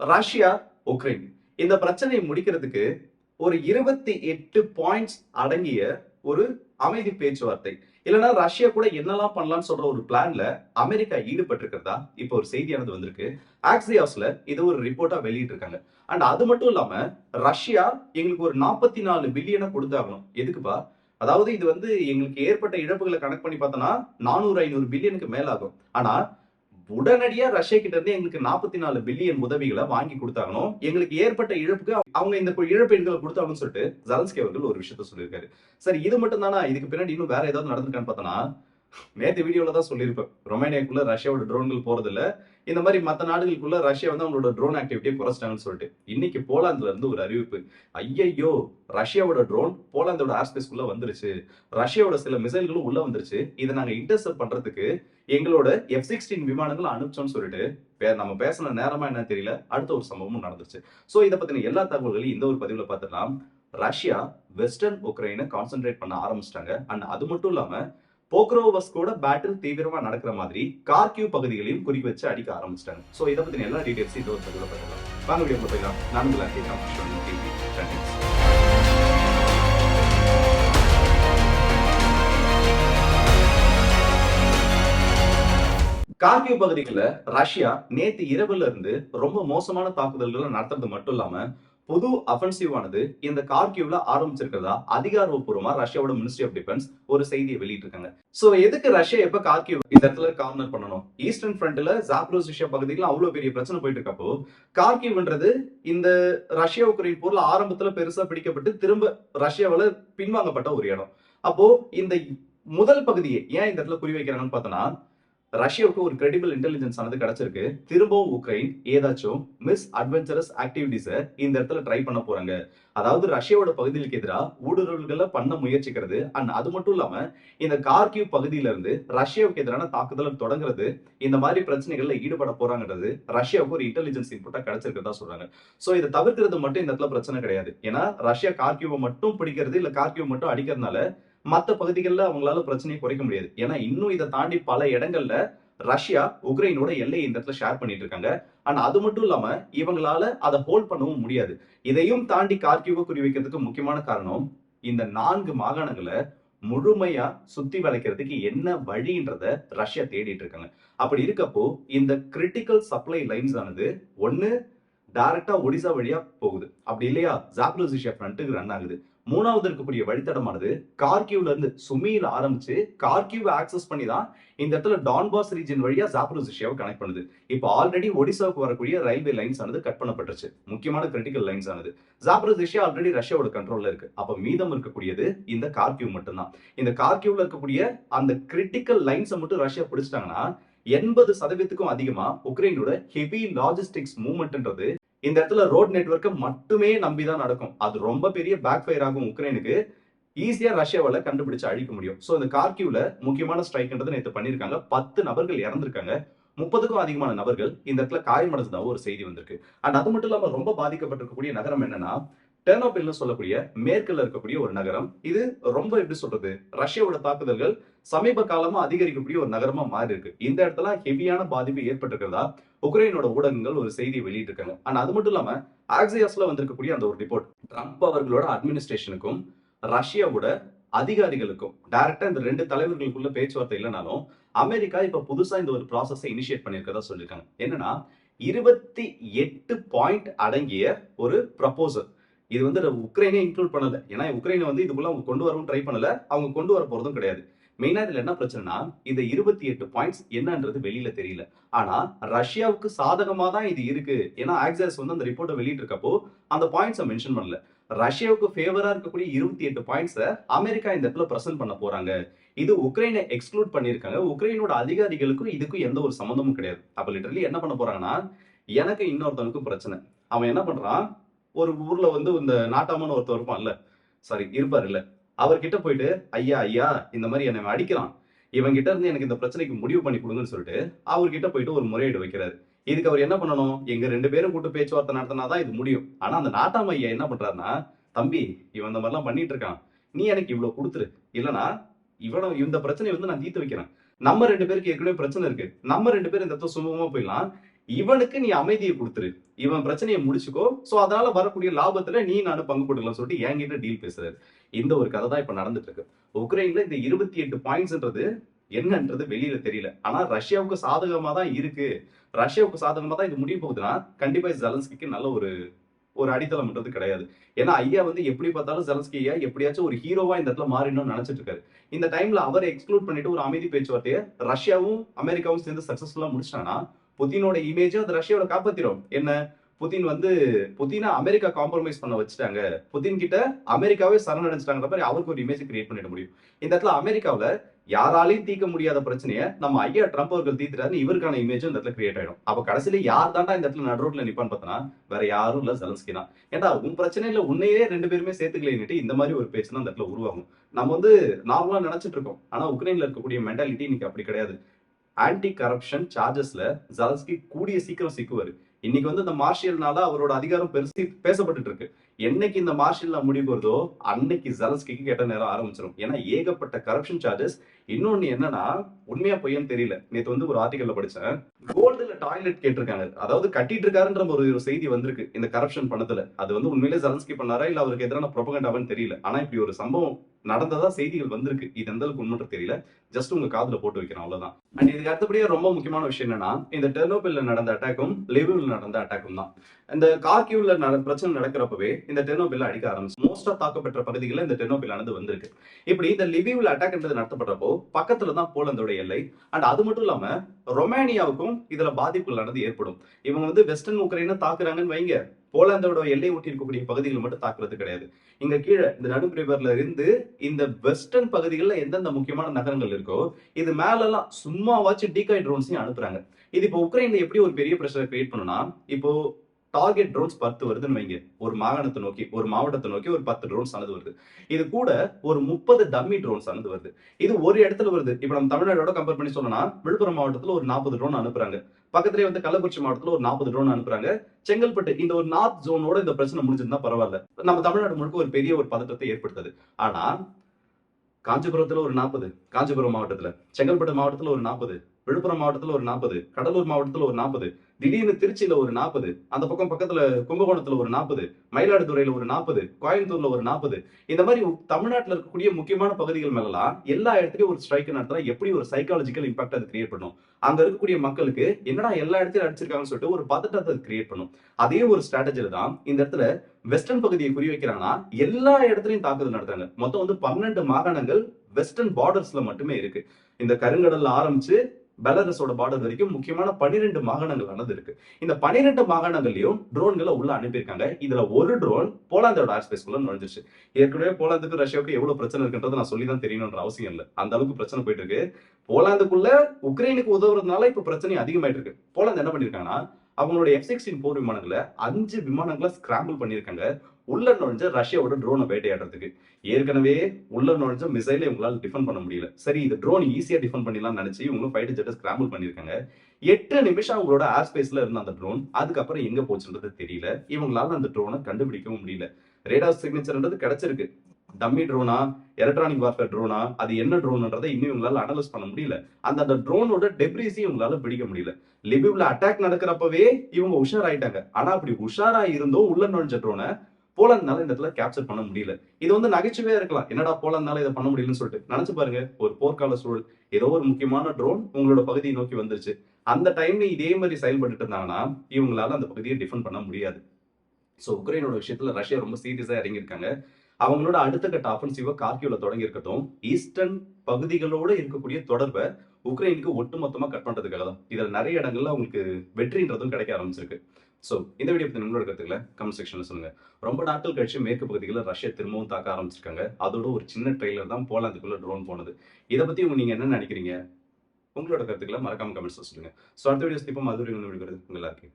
Russia Ukraine. இந்த பிரச்சனையை முடிக்கிறதுக்கு ஒரு இருபத்தி எட்டு பாயிண்ட்ஸ் அடங்கிய ஒரு அமைதி பேச்சுவார்த்தை. இல்லைன்னா ரஷ்யா கூட என்னெல்லாம் பண்ணலாம்னு சொல்ற ஒரு பிளான்ல அமெரிக்கா ஈடுபட்டிருக்கிறதா? இப்போ ஒரு செய்தியானது வந்திருக்கு. ஆக்சியாஸ்ல இது ஒரு ரிப்போர்ட்டா வெளியிட்டு இருக்காங்க அண்ட் அது மட்டும் இல்லாம ரஷ்யா எங்களுக்கு ஒரு நாற்பத்தி நாலு பில்லியனை கொடுத்தாகணும். எதுக்குப்பா? அதாவது இது வந்து எங்களுக்கு ஏற்பட்ட இழப்புகளை கணக்கு பண்ணி பார்த்தோம்னா நானூறு ஐநூறு பில்லியனுக்கு மேலாகும். ஆனா உடனடியா ரஷ்யா கிட்ட இருந்து எங்களுக்கு நாற்பத்தி நாலு பில்லியன் உதவிகளை வாங்கி கொடுத்தாகணும் எங்களுக்கு ஏற்பட்ட இழப்புக்கு அவங்க இந்த இழப்பு எண்களை கொடுத்தாங்கன்னு சொல்லிட்டு ஜலன்ஸ்கி அவர்கள் ஒரு விஷயத்த சொல்லியிருக்காரு. சரி இது மட்டும் தானா? இதுக்கு பின்னாடி இன்னும் வேற ஏதாவது நடந்திருக்கான்னு பார்த்தோன்னா நேற்று வீடியோவில் தான் சொல்லியிருப்பேன். ரொமேனியாக்குள்ள ரஷ்யாவோட ட்ரோன்கள் போகிறதில்ல இந்த மாதிரி மற்ற நாடுகளுக்குள்ள ரஷ்யா வந்து அவங்களோட ட்ரோன் ஆக்டிவிட்டியை குறைச்சிட்டாங்கன்னு சொல்லிட்டு. இன்னைக்கு போலாந்துல இருந்து ஒரு அறிவிப்பு. ஐயையோ ரஷ்யாவோட ட்ரோன் போலாந்தோட ஏர்ஸ்பேஸ்க்குள்ள வந்துருச்சு. ரஷ்யாவோட சில மிசைல்களும் உள்ள வந்துருச்சு. இதை நாங்க இன்டர்செப்ட் பண்றதுக்கு எங்களோட எஃப் சிக்ஸ்டீன் விமானங்களை அனுப்பிச்சோம்னு சொல்லிட்டு பே- நம்ம பேசின நேரமா என்ன தெரியல. அடுத்த ஒரு சம்பவமும் நடந்துச்சு ஸோ இதை பத்தின எல்லா தகவல்களையும் இந்த ஒரு பதிவுல பார்த்துக்கலாம் ரஷ்யா வெஸ்டர்ன் உக்ரைனை கான்சென்ட்ரேட் பண்ண ஆரம்பிச்சிட்டாங்க. அண்ட் அது மட்டும் இல்லாமல் இல்லாம போக்ரோவஸ்கோட பேட்டில் தீவிரமா நடக்கிற மாதிரி கார்கியூ பகுதிகளையும் குறி வச்சு அடிக்க ஆரம்பிச்சிட்டாங்க. ஸோ இதை பத்தின எல்லா டீடைல்ஸும் இந்த ஒரு பதிவுல பார்க்கலாம். வாங்க வீடியோ போயிடலாம் நான் உங்களை டிவி. கார்கிவ் பகுதிக்குள்ள ரஷ்யா நேற்று இரவுல இருந்து ரொம்ப மோசமான தாக்குதல்களை நடத்துறது மட்டும் இல்லாம புது அஃபென்சிவ் ஆனது இந்த கார்கியூவில் ஆரம்பிச்சிருக்கிறதா? அதிகாரப்பூர்வமா ரஷ்யாவோட மினிஸ்ட்ரி ஆஃப் டிஃபென்ஸ் ஒரு செய்தியை வெளியிட்டிருக்காங்க. சோ எதுக்கு ரஷ்யா எப்ப கார்கியூ இந்த இடத்துல கார்னர் பண்ணணும்? ஈஸ்டர்ன் ஃப்ரண்ட்ல ஜாப்ரோசிஷியா பகுதியில் அவ்வளவு பெரிய பிரச்சனை போயிட்டு இருக்கப்போ கார்கியூன்றது இந்த ரஷ்யா உக்ரைன் போர்ல ஆரம்பத்துல பெருசா பிடிக்கப்பட்டு திரும்ப ரஷ்யாவில் பின்வாங்கப்பட்ட ஒரு இடம். அப்போ இந்த முதல் பகுதியை ஏன் இந்த இடத்துல குறி வைக்கிறாங்கன்னு பார்த்தோன்னா ரஷ்யாவுக்கு ஒரு கிரெடிபிள் இன்டெலிஜென்ஸ் ஆனது கிடைச்சிருக்கு. திரும்பவும் உக்ரைன் ஏதாச்சும் மிஸ் அட்வென்ச்சரஸ் ஆக்டிவிட்டிஸை இந்த இடத்துல ட்ரை பண்ண போறாங்க. அதாவது ரஷ்யாவோட பகுதிகளுக்கு எதிராக ஊடுருவல்களை பண்ண முயற்சிக்கிறது. அண்ட் அது மட்டும் இல்லாம இந்த கார்கிவ் பகுதியில இருந்து ரஷ்யாவுக்கு எதிரான தாக்குதலை தொடங்குறது இந்த மாதிரி பிரச்சனைகள்ல ஈடுபட போறாங்கன்றது ரஷ்யாவுக்கு ஒரு இன்டெலிஜென்ஸ் இன்புட்டா கிடைச்சிருக்கிறதா சொல்றாங்க. சோ இதை தவிர்க்கிறது மட்டும் இந்த இடத்துல பிரச்சனை கிடையாது. ஏன்னா ரஷ்யா கார்கிவை மட்டும் பிடிக்கிறது இல்ல கார்கிவ் மட்டும் அடிக்கிறதுனால மற்ற பகுதிகளில் அவங்களால பிரச்சனையை குறைக்க முடியாது. ஏன்னா இன்னும் இதை தாண்டி பல இடங்கள்ல ரஷ்யா உக்ரைனோட எல்லையை இந்த இடத்துல ஷேர் பண்ணிட்டு இருக்காங்க. ஆனா அது மட்டும் இல்லாம இவங்களால அதை ஹோல்ட் பண்ணவும் முடியாது. இதையும் தாண்டி கார்கிவை குறி வைக்கிறதுக்கு முக்கியமான காரணம் இந்த நான்கு மாகாணங்களை முழுமையா சுத்தி வளைக்கிறதுக்கு என்ன வழின்றத ரஷ்யா தேடிட்டு இருக்காங்க. அப்படி இருக்கப்போ இந்த கிரிட்டிக்கல் சப்ளை லைன்ஸ் ஆனது ஒன்னு டைரக்டா ஒடிசா வழியா போகுது. அப்படி இல்லையா? ஜாப்ரோசிஷியா ஃப்ரண்ட்டுக்கு ரன் ஆகுது. மூணாவது இருக்கக்கூடிய வழித்தடமானது கார்கியூல இருந்து சுமியில ஆரம்பிச்சு கார்கியூவை ஆக்சஸ் பண்ணி தான் இந்த இடத்துல டான்பாஸ் ரீஜன் வழியா ஜாப்ரோசிஷியாவை கனெக்ட் பண்ணுது. இப்போ ஆல்ரெடி ஒடிசாவுக்கு வரக்கூடிய ரயில்வே லைன்ஸ் ஆனது கட் பண்ணப்பட்டுருச்சு. முக்கியமான கிரிட்டிக்கல் லைன்ஸ் ஆனது. ஜாப்ரோசிஷியா ஆல்ரெடி ரஷ்யாவோட கண்ட்ரோல்ல இருக்கு. அப்ப மீதம் இருக்கக்கூடியது இந்த கார்கியூ மட்டும்தான். இந்த கார்கியூல இருக்கக்கூடிய அந்த கிரிட்டிக்கல் லைன்ஸை மட்டும் ரஷ்யா பிடிச்சிட்டாங்கன்னா எண்பது சதவீதத்துக்கும் அதிகமா உக்ரைனோட ஹெவி லாஜிஸ்டிக்ஸ் மூவ்மெண்ட்ன்றது இந்த இடத்துல ரோட் நெட்வொர்க்கை மட்டுமே நம்பி தான் நடக்கும். அது ரொம்ப பெரிய பேக் ஃபயர் ஆகும் உக்ரைனுக்கு. ஈஸியா ரஷ்யாவால கண்டுபிடிச்சு அழிக்க முடியும். ஸோ இந்த கார்கியூவில் முக்கியமான ஸ்ட்ரைக்ன்றது நேற்று பண்ணியிருக்காங்க பத்து நபர்கள் இறந்திருக்காங்க. முப்பதுக்கும் அதிகமான நபர்கள் இந்த இடத்துல காயமடைந்ததாகவும் ஒரு செய்தி வந்திருக்கு. அண்ட் அது மட்டும் இல்லாமல் ரொம்ப பாதிக்கப்பட்டிருக்கக்கூடிய நகரம் என்னன்னா டெர்னோபில்னு சொல்லக்கூடிய மேற்குல இருக்கக்கூடிய ஒரு நகரம். இது ரொம்ப எப்படி சொல்றது? ரஷ்யாவோட தாக்குதல்கள் சமீப காலமா அதிகரிக்கக்கூடிய ஒரு நகரமா மாறி இருக்கு இந்த இடத்துல ஹெவியான பாதிப்பு ஏற்பட்டிருக்கிறதா? உக்ரைனோட ஊடகங்கள் ஒரு செய்தி வெளியிட்டிருக்காங்க. ஆனா அது மட்டும் இல்லாம ஆக்சியாஸ்ல வந்திருக்கக்கூடிய அந்த ஒரு ரிப்போர்ட் ட்ரம்ப் அவர்களோட அட்மினிஸ்ட்ரேஷனுக்கும் ரஷ்யாவோட அதிகாரிகளுக்கும் டைரக்டா இந்த ரெண்டு தலைவர்களுக்குள்ள பேச்சுவார்த்தை இல்லைனாலும் அமெரிக்கா இப்ப புதுசா இந்த ஒரு ப்ராசஸை இனிஷியேட் பண்ணியிருக்கதா சொல்லியிருக்காங்க. என்னன்னா இருபத்தி எட்டு பாயிண்ட் அடங்கிய ஒரு ப்ரப்போசல் இது வந்து உக்ரைனே இன்க்ளூட் பண்ணல. ஏன்னா உக்ரைனை வந்து இதுக்குள்ள அவங்க கொண்டு வரவும் ட்ரை பண்ணல. அவங்க கொண்டு வர போறதும் கிடையாது. மெயினா இதுல என்ன பிரச்சனைனா இந்த இருபத்தி எட்டு பாயிண்ட்ஸ் என்னன்றது வெளியில தெரியல. ஆனா ரஷ்யாவுக்கு சாதகமா தான் இது இருக்கு. ஏன்னா ஆக்சஸ் வந்து அந்த ரிப்போர்ட்டை வெளியிட்டு இருக்கப்போ அந்த பாயிண்ட்ஸை மென்ஷன் பண்ணல. ரஷ்யாவுக்கு ஃபேவரா இருக்கக்கூடிய இருபத்தி எட்டு பாயிண்ட்ஸை அமெரிக்கா இந்த இடத்துல பிரசன்ட் பண்ண போறாங்க. இது உக்ரைனை எக்ஸ்க்ளூட் பண்ணியிருக்காங்க. உக்ரைனோட அதிகாரிகளுக்கும் இதுக்கும் எந்த ஒரு சம்மந்தமும் கிடையாது. அப்ப லிட்டரலி என்ன பண்ண போறாங்கன்னா எனக்கு இன்னொருத்தனுக்கும் பிரச்சனை. அவன் என்ன பண்றான்? ஒரு ஊர்ல வந்து இந்த நாட்டாமன்னு ஒருத்தர் இருப்பான்ல. சாரி இருப்பார் இல்லை அவர்கிட்ட போயிட்டு ஐயா ஐயா இந்த மாதிரி என்னை அடிக்கிறான் இவங்கிட்ட இருந்து எனக்கு இந்த பிரச்சனைக்கு முடிவு பண்ணி கொடுங்கன்னு சொல்லிட்டு அவர்கிட்ட போயிட்டு ஒரு முறையீடு வைக்கிறாரு. இதுக்கு அவர் என்ன பண்ணணும்? எங்க ரெண்டு பேரும் கூட்டு பேச்சுவார்த்தை நடத்தினாதான் இது முடியும். ஆனா அந்த நாட்டாம ஐயா என்ன பண்றாருன்னா தம்பி இவன் இந்த மாதிரிலாம் பண்ணிட்டு இருக்கான். நீ எனக்கு இவ்வளவு கொடுத்துரு. இல்லனா இவன இந்த பிரச்சனையை வந்து நான் தீர்த்து வைக்கிறேன். நம்ம ரெண்டு பேருக்கு ஏற்கனவே பிரச்சனை இருக்கு. நம்ம ரெண்டு பேரும் இந்த இடத்துல சுமூகமா போயிடலாம். இவனுக்கு நீ அமைதியை கொடுத்துரு. இவன் பிரச்சனையை முடிச்சுக்கோ. ஸோ அதனால வரக்கூடிய லாபத்துல நீ நானும் பங்கு போட்டுக்கலாம் சொல்லிட்டு என்கிட்ட டீல் பேசுறாரு. இந்த ஒரு கதை தான் இப்ப நடந்துட்டு இருக்கு உக்ரைன்ல இந்த இருபத்தி எட்டு பாயிண்ட்ஸ்ன்றது என்னன்றது வெளியில தெரியல. ஆனா ரஷ்யாவுக்கு சாதகமா தான் இருக்கு. ரஷ்யாவுக்கு சாதகமா தான் இது முடிய போகுதுன்னா கண்டிப்பா ஜலன்ஸ்கிக்கு நல்ல ஒரு ஒரு அடித்தளம்ன்றது கிடையாது. ஏன்னா ஐயா வந்து எப்படி பார்த்தாலும் ஜலன்ஸ்கி ஐயா எப்படியாச்சும் ஒரு ஹீரோவா இந்த இடத்துல மாறிடணும்னு நினைச்சிட்டு இருக்காரு இந்த டைம்ல அவரை எக்ஸ்க்ளூட் பண்ணிட்டு ஒரு அமைதி பேச்சுவார்த்தையை ரஷ்யாவும் அமெரிக்காவும் சேர்ந்து சக்சஸ்ஃபுல்லா முடிச்சிட்டாங்கன்னா புதினோட இமேஜும் அது ரஷ்யாவோட காப்பாத்திரும் என்ன? புதின் வந்து புதினா அமெரிக்கா காம்ப்ரமைஸ் பண்ண வச்சுட்டாங்க. புதின் கிட்ட அமெரிக்காவே சரணடைஞ்சிட்டாங்கிற மாதிரி அவருக்கு ஒரு இமேஜ் கிரியேட் பண்ணிட முடியும். இந்த இடத்துல அமெரிக்காவில் யாராலையும் தீர்க்க முடியாத பிரச்சனையை நம்ம ஐயா ட்ரம்ப் அவர்கள் தீர்த்துறாருன்னு இவருக்கான இமேஜும் இந்த இடத்துல கிரியேட் ஆயிடும். அப்ப கடைசியில யார் தாண்டா இந்த இடத்துல நடுரோட்ல நிப்பான்னு பார்த்தனா வேற யாரும் இல்ல ஜலன்ஸ்கி தான். ஏன்டா உன் பிரச்சனையில உன்னையே ரெண்டு பேருமே சேர்த்துக்கலைன்னுட்டு இந்த மாதிரி ஒரு பேச்சு தான் இந்த இடத்துல உருவாகும். நம்ம வந்து நார்மலா நினைச்சிட்டு இருக்கோம். ஆனா உக்ரைன்ல இருக்கக்கூடிய மென்டாலிட்டி இன்னைக்கு அப்படி கிடையாது. ஆன்டி கரப்ஷன் சார்ஜஸ்ல ஜலஸ்கி கூடிய சீக்கிரம் சிக்குவாரு இன்னைக்கு வந்து இந்த மார்ஷியல்னால அவரோட அதிகாரம் பெருசு பேசப்பட்டுட்டு இருக்கு என்னைக்கு இந்த மார்ஷியல்ல முடிவு வருதோ அன்னைக்கு ஜலஸ்கிக்கு கேட்ட நேரம் ஆரம்பிச்சிடும் ஏன்னா ஏகப்பட்ட கரப்ஷன் சார்ஜஸ் இன்னொன்னு என்னன்னா உண்மையா பொய்யன்னு தெரியல. நேத்து வந்து ஒரு ஆர்டிகல்ல படிச்சேன். கோல்டுல டாய்லெட் கேட்டிருக்காங்க. அதாவது கட்டிட்டு இருக்காருன்ற ஒரு ஒரு செய்தி வந்திருக்கு இந்த கரப்ஷன் பணத்துல. அது வந்து உண்மையிலே ஜலன்ஸ்கி பண்ணாரா இல்ல அவருக்கு எதிரான புரபகண்டாவான்னு தெரியல. ஆனா இப்படி ஒரு சம்பவம் நடந்ததா செய்திகள் வந்திருக்கு. இது எந்த அளவுக்கு உண்மைன்னு தெரியல. ஜஸ்ட் உங்க காதுல போட்டு வைக்கிறோம் அவ்வளவுதான். அண்ட் இதுக்கு அடுத்தபடியே ரொம்ப முக்கியமான விஷயம் என்னன்னா இந்த டெர்னோபில்ல நடந்த அட்டாக்கும் லிவிவ்ல நடந்த அட்டாக்கும் தான். இந்த கார்கியூல நட பிரச்சனை நடக்கிறப்பவே இந்த டெர்னோபில் அடிக்க ஆரம்பிச்சு மோஸ்டா தாக்கப்பட்ட பகுதிகளில் இந்த டெர்னோபில் ஆனது வந்திருக்கு. இப்படி இந்த லிவிவ்ல அட்டாக்ன்றது நடத்தப்பட்டப்போ பக்கத்துல தான் போலந்தோட எல்லை. அண்ட் அது மட்டும் இல்லாம ரொமேனியாவுக்கும் இதுல பாதிப்புகளானது ஏற்படும். இவங்க வந்து வெஸ்டர்ன் உக்ரைனை தாக்குறாங்கன்னு வைங்க. போலாந்தோட எல்லை ஒட்டி இருக்கக்கூடிய பகுதிகள் மட்டும் தாக்குறது கிடையாது. இங்க கீழே இந்த நடுப்பிரிவர்ல இருந்து இந்த வெஸ்டர்ன் பகுதிகளில் எந்தெந்த முக்கியமான நகரங்கள் இருக்கோ இது மேலெல்லாம் சும்மாவாச்சும் டீகாய் ட்ரோன்ஸையும் அனுப்புறாங்க. இது இப்போ உக்ரைன்ல எப்படி ஒரு பெரிய பிரஷரை கிரியேட் பண்ணுனா இப்போ டார்கெட் ட்ரோன்ஸ் பத்து வருதுன்னு வைங்க. ஒரு மாகாணத்தை நோக்கி ஒரு மாவட்டத்தை நோக்கி ஒரு பத்து ட்ரோன்ஸ் ஆனது வருது. இது கூட ஒரு முப்பது டம்மி ட்ரோன்ஸ் ஆனது வருது. இது ஒரு இடத்துல வருது. இப்போ நம்ம தமிழ்நாடோட கம்பேர் பண்ணி சொல்லணும்னா விழுப்புரம் மாவட்டத்தில் ஒரு நாற்பது ட்ரோன் அனுப்புறாங்க. பக்கத்துலேயே வந்து கள்ளக்குறிச்சி மாவட்டத்தில் ஒரு நாற்பது ட்ரோன் அனுப்புறாங்க. செங்கல்பட்டு இந்த ஒரு நார்த் ஜோனோட இந்த பிரச்சனை முடிஞ்சிருந்தா பரவாயில்ல. நம்ம தமிழ்நாடு முழுக்க ஒரு பெரிய ஒரு பதட்டத்தை ஏற்படுத்துது. ஆனா காஞ்சிபுரத்துல ஒரு நாற்பது காஞ்சிபுரம் மாவட்டத்துல செங்கல்பட்டு மாவட்டத்துல ஒரு நாற்பது விழுப்புரம் மாவட்டத்துல ஒரு நாற்பது கடலூர் மாவட்டத்துல ஒரு நாற்பது திடீர்னு திருச்சியில ஒரு நாற்பது அந்த பக்கம் பக்கத்துல கும்பகோணத்துல ஒரு நாற்பது மயிலாடுதுறையில ஒரு நாற்பது கோயம்புத்தூர்ல ஒரு நாற்பது இந்த மாதிரி தமிழ்நாட்டில் இருக்கக்கூடிய முக்கியமான பகுதிகள் மேலாம் எல்லா இடத்துலயும் ஒரு ஸ்ட்ரைக் நடத்தினா எப்படி ஒரு சைக்காலஜிக்கல் இம்பாக்ட் அது கிரியேட் பண்ணும்? அங்க இருக்கக்கூடிய மக்களுக்கு என்னடா எல்லா இடத்துலயும் அடிச்சிருக்காங்கன்னு சொல்லிட்டு ஒரு பதட்டத்தை அது கிரியேட் பண்ணும். அதே ஒரு ஸ்ட்ராட்டஜில தான் இந்த இடத்துல வெஸ்டர்ன் பகுதியை குறி வைக்கிறாங்கன்னா எல்லா இடத்துலயும் தாக்குதல் நடத்துறாங்க. மொத்தம் வந்து பன்னெண்டு மாகாணங்கள் வெஸ்டர்ன் பார்டர்ஸ்ல மட்டுமே இருக்கு. இந்த கருங்கடல்ல ஆரம்பிச்சு பெலரஸோட பார்டர் வரைக்கும் முக்கியமான பனிரெண்டு மாகாணங்கள் ஆனது இருக்கு. இந்த பனிரெண்டு மாகாணங்களையும் ட்ரோன்களை உள்ள அனுப்பியிருக்காங்க. இதுல ஒரு ட்ரோன் போலாந்தோட ஏர்ஸ்பேஸ்க்குள்ள நுழைஞ்சிருச்சு. ஏற்கனவே போலாந்துக்கு ரஷ்யாவுக்கு எவ்வளவு பிரச்சனை இருக்குன்றதை நான் சொல்லி தான் தெரியணுன்ற அவசியம் இல்லை. அந்த அளவுக்கு பிரச்சனை போயிட்டு இருக்கு. போலாந்துக்குள்ள உக்ரைனுக்கு உதவுறதுனால இப்ப பிரச்சனை அதிகமாயிட்டு இருக்கு. போலாந்து என்ன பண்ணிருக்காங்கன்னா அவங்களோட எஃப் சிக்ஸ்டீன் போர் விமானங்களை அஞ்சு விமானங்களை ஸ்கிராம்பிள் பண்ணியிருக்காங்க. உள்ள நுழைஞ்ச ரஷ்யாவோட ட்ரோனை வேட்டையாடுறதுக்கு. ஏற்கனவே உள்ள நுழைஞ்ச மிசைலை இவங்களால் டிஃபெண்ட் பண்ண முடியல. சரி இந்த ட்ரோன் ஈஸியாக டிஃபெண்ட் பண்ணிடலாம் நினச்சி இவங்களும் ஃபைட்டர் ஜெட்டை ஸ்கிராம்பிள் பண்ணிருக்காங்க எட்டு நிமிஷம் அவங்களோட ஏர் ஸ்பேஸில் இருந்த அந்த ட்ரோன் அதுக்கப்புறம் எங்கே போச்சுன்றது தெரியல. இவங்களால அந்த ட்ரோனை கண்டுபிடிக்கவும் முடியல. ரேடார் சிக்னேச்சர்ன்றது கிடைச்சிருக்கு. டம்மி ட்ரோனா எலக்ட்ரானிக் வார்ஃபேர் ட்ரோனா அது என்ன ட்ரோன்ன்றதை இன்னும் இவங்களால அனலைஸ் பண்ண முடியல. அந்த அந்த ட்ரோனோட டெப்ரிஸையும் இவங்களால பிடிக்க முடியல. லிபிவ்ல அட்டாக் நடக்கிறப்பவே இவங்க உஷாராயிட்டாங்க. ஆனா அப்படி உஷாரா இருந்தும் உள்ள நுழைஞ்ச ட்ரோனை போலந்தால இந்த இடத்துல கேப்சர் பண்ண முடியல. இது வந்து நகைச்சுவையா இருக்கலாம். என்னடா போலந்தால இதை பண்ண முடியலன்னு சொல்லிட்டு. நினைச்சு பாருங்க ஒரு போர்க்கால சூழல். ஏதோ ஒரு முக்கியமான ட்ரோன் உங்களோட பகுதியை நோக்கி வந்துருச்சு. அந்த டைம்ல இதே மாதிரி செயல்பட்டு இருந்தாங்கன்னா இவங்களால அந்த பகுதியை டிஃபெண்ட் பண்ண முடியாது. ஸோ உக்ரைனோட விஷயத்துல ரஷ்யா ரொம்ப சீரியஸா இறங்கியிருக்காங்க. அவங்களோட அடுத்த கட்ட ஆஃபென்சிவா கார்கியூல தொடங்கி இருக்கட்டும் ஈஸ்டர்ன் பகுதிகளோட இருக்கக்கூடிய தொடர்பை உக்ரைனுக்கு ஒட்டுமொத்தமாக கட் பண்ணுறதுக்காக தான் இதில் நிறைய இடங்கள்ல அவங்களுக்கு வெற்றின்றதும் கிடைக்க ஆரம்பிச்சிருக்கு. ஸோ இந்த வீடியோ பற்றி நம்மளோட கருத்துக்களை கமெண்ட் செக்ஷனில் சொல்லுங்கள் ரொம்ப நாட்கள் கழிச்சு மேற்கு பகுதிகளில் ரஷ்யா திரும்பவும் தாக்க ஆரம்பிச்சிருக்காங்க. அதோட ஒரு சின்ன ட்ரெயிலர் தான் போலாந்துக்குள்ளே ட்ரோன் போனது. இதை பற்றி உங்க நீங்கள் என்ன நினைக்கிறீங்க? உங்களோட கருத்துக்களை மறக்காம கமெண்ட்ஸ் சொல்லுங்கள் ஸோ அடுத்த வீடியோஸ் இப்போ மதுரை வீடியோ உங்க எல்லாருக்கும்.